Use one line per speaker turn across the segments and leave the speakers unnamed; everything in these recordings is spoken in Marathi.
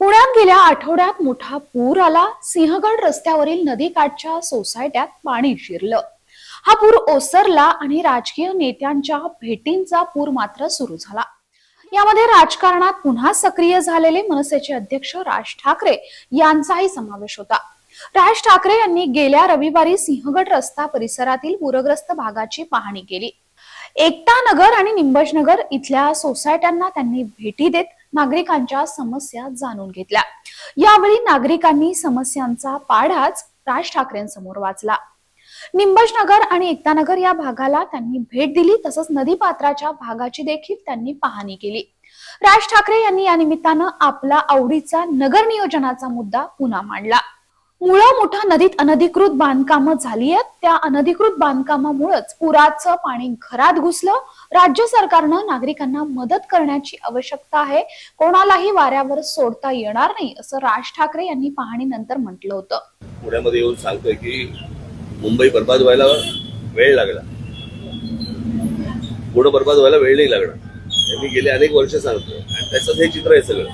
पुण्यात गेल्या आठवड्यात मोठा पूर आला. सिंहगड रस्त्यावरील नदीकाठच्या सोसायट्यात पाणी शिरलं. हा पूर ओसरला आणि राजकीय नेत्यांच्या भेटींचा पूर मात्र सुरू झाला. यामध्ये राजकारणात पुन्हा सक्रिय झालेले मनसेचे अध्यक्ष राज ठाकरे यांचाही समावेश होता. राज ठाकरे यांनी गेल्या रविवारी सिंहगड रस्ता परिसरातील पूरग्रस्त भागाची पाहणी केली. एकता नगर आणि निंबजनगर इथल्या सोसायट्यांना त्यांनी भेटी देत नागरिकांच्या समस्या जाणून घेतल्या. यावेळी नागरिकांनी समस्यांचा पाढाच राज ठाकरेंसमोर वाचला. निंबजनगर आणि एकतानगर या भागाला त्यांनी भेट दिली तसंच नदीपात्राच्या भागाची देखील त्यांनी पाहणी केली. राज ठाकरे यांनी या निमित्तानं आपला आवडीचा नगर नियोजनाचा मुद्दा पुन्हा मांडला. मुळं मोठा नदीत अनधिकृत बांधकामं झाली आहेत. त्या अनधिकृत बांधकामामुळेच पुराचं पाणी घरात घुसलं. राज्य सरकारनं नागरिकांना मदत करण्याची आवश्यकता आहे. कोणालाही वाऱ्यावर सोडता येणार नाही असं राज ठाकरे यांनी पाहणीनंतर म्हटलं होतं.
पुण्यामध्ये येऊन सांगतोय की मुंबई बर्बाद व्हायला वेळ लागला. पुढे बर्बाद व्हायला वेळ नाही लागणार मी गेले अनेक वर्ष सांगतो आणि त्याचं हे चित्र आहे सगळं.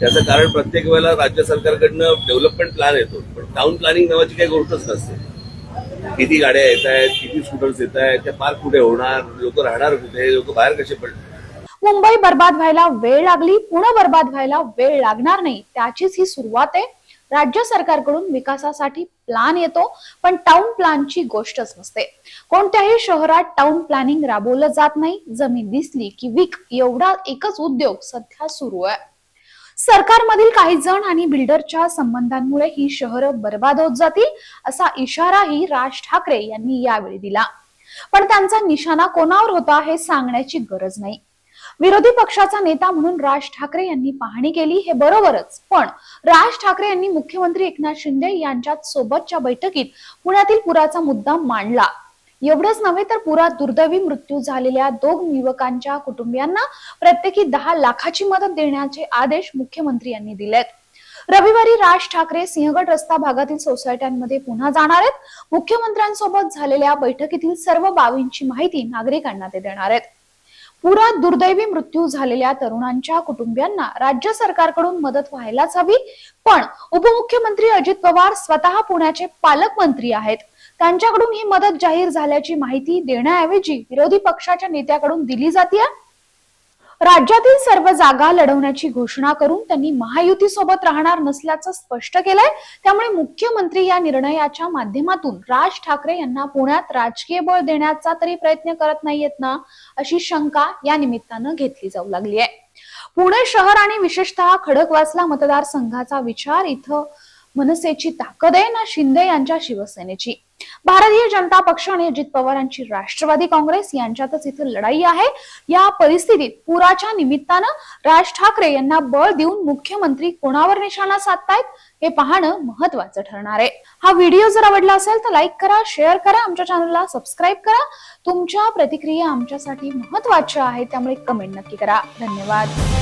त्याचं कारण प्रत्येक वेळेला राज्य सरकारकडनं डेव्हलपमेंट प्लॅन येतो. पण टाउन प्लॅनिंग नावाची काही गोष्टच नसते. किती गाड्या येत आहेत किती स्कूटर्स येत आहेत त्या पार्क कुठे होणार लोक राहणार कुठे लोक बाहेर कसे पडणार?
मुंबई बर्बाद व्हायला वेळ लागली पुणे बर्बाद व्हायला वेळ लागणार नाही त्याचीच ही सुरुवात आहे. राज्य सरकारकडून विकासासाठी प्लान येतो पण टाउन प्लॅनची गोष्टच नसते. कोणत्याही शहरात टाउन प्लॅनिंग राबवलं जात नाही जमीन दिसली की विक एवढा एकच उद्योग सध्या सुरू आहे. सरकारमधील काही जण आणि बिल्डरच्या संबंधांमुळे ही शहरं बर्बाद होत जातील असा इशाराही राज ठाकरे यांनी यावेळी दिला. पण त्यांचा निशाणा कोणावर होता हे सांगण्याची गरज नाही. विरोधी पक्षाचा नेता म्हणून राज ठाकरे यांनी पाहणी केली हे बरोबरच. पण राज ठाकरे यांनी मुख्यमंत्री एकनाथ शिंदे यांच्यात सोबतच्या बैठकीत पुण्यातील पुराचा मुद्दा मांडला. एवढंच नव्हे तर पुरात दुर्दैवी मृत्यू झालेल्या दोन युवकांच्या कुटुंबियांना प्रत्येकी दहा लाखाची मदत देण्याचे आदेश मुख्यमंत्री यांनी दिलेत. रविवारी राज ठाकरे सिंहगड रस्ता भागातील सोसायट्यांमध्ये पुन्हा जाणार आहेत. मुख्यमंत्र्यांसोबत झालेल्या बैठकीतील सर्व बाबींची माहिती नागरिकांना ते देणार आहेत. पुरात दुर्दैवी मृत्यू झालेल्या तरुणांच्या कुटुंबियांना राज्य सरकारकडून मदत व्हायलाच हवी पण उपमुख्यमंत्री अजित पवार स्वतः पुण्याचे पालकमंत्री आहेत. त्यांच्याकडून ही मदत जाहीर झाल्याची माहिती देण्याऐवजी विरोधी पक्षाच्या नेत्याकडून दिली जाते राज्यातील सर्व जागा लढवण्याची घोषणा करून त्यांनी महायुती सोबत राहणार नसल्याचं स्पष्ट केलंय. त्यामुळे मुख्यमंत्री या निर्णयाच्या माध्यमातून राज ठाकरे यांना पुण्यात राजकीय बळ देण्याचा तरी प्रयत्न करत नाहीयेत ना अशी शंका या निमित्तानं घेतली जाऊ लागली आहे. पुणे शहर आणि विशेषतः खडकवासला मतदारसंघाचा विचार इथं मनसेची ताकद आहे ना शिंदे यांच्या शिवसेनेची. भारतीय जनता पक्ष आणि अजित पवारांची राष्ट्रवादी काँग्रेस यांच्यातच इथं लढाई आहे. या परिस्थितीत पुराच्या निमित्तानं राज ठाकरे यांना बळ देऊन मुख्यमंत्री कोणावर निशाणा साधतायत हे पाहणं महत्वाचं ठरणार आहे. हा व्हिडिओ जर आवडला असेल तर लाईक करा शेअर करा आमच्या चॅनलला सबस्क्राईब करा. तुमच्या प्रतिक्रिया आमच्यासाठी महत्त्वाच्या आहेत त्यामुळे कमेंट नक्की करा. धन्यवाद.